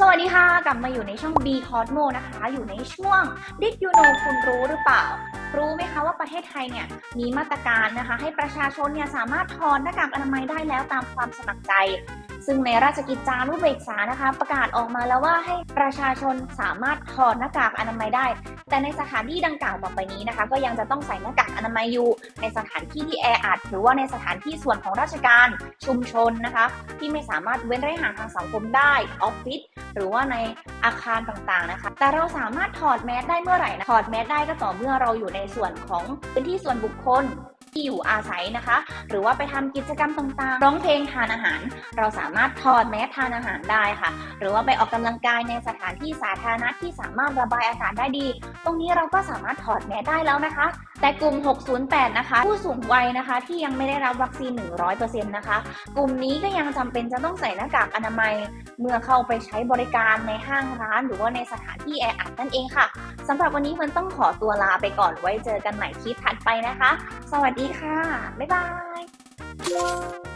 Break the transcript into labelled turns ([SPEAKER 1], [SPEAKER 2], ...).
[SPEAKER 1] สวัสดีค่ะกลับมาอยู่ในช่อง B Cosmo นะคะ อยู่ในช่วง Did you know คุณรู้หรือเปล่า รู้ไหมคะว่าประเทศไทยเนี่ยมีมาตรการนะคะ ให้ประชาชนเนี่ยสามารถถอดหน้ากากอนามัยได้แล้วตามความสมัครใจ ซึ่งในราชกิจจานุเบกษานะคะ ประกาศออกมาแล้วว่าให้ประชาชนสามารถถอดหน้ากากอนามัยได้ แต่ในสถานที่ดังกล่าวต่อไปนี้นะคะ ก็ยังจะต้องใส่หน้ากากอนามัยอยู่ในสถานที่ที่แออัดหรือว่าในสถานที่ส่วนของราชการชุมชนนะคะ ที่ไม่สามารถเว้นระยะห่างทางสังคมได้ออฟฟิศ หรือว่าในอาคารต่างๆนะคะ แต่เราสามารถถอดแมสได้เมื่อไหร่นะถอดแมสได้ก็ต่อเมื่อเราอยู่ในส่วนของพื้นที่ส่วนบุคคล ที่อยู่อาศัยนะคะ หรือว่าไปทำกิจกรรมต่างๆ ร้องเพลงทานอาหาร เราสามารถถอดแมสทานอาหารได้ค่ะ หรือว่าไปออกกำลังกายในสถานที่สาธารณะที่สามารถระบายอากาศได้ดี ตรงนี้เราก็สามารถถอดแมสได้แล้วนะคะ แต่กลุ่ม 608 นะคะ ผู้สูงวัยนะคะที่ยังไม่ได้รับวัคซีน 100%นะคะ กลุ่มนี้ก็ยังจำเป็นจะต้องใส่หน้ากากอนามัย เมื่อเข้าไปใช้บริการในห้างร้าน หรือว่าในสถานที่แออัดนั่นเองค่ะสำหรับวันนี้มันต้องขอตัวลาไปก่อนไว้เจอกันใหม่คลิปถัดไปนะคะ สวัสดีดีค่ะ บ๊ายบาย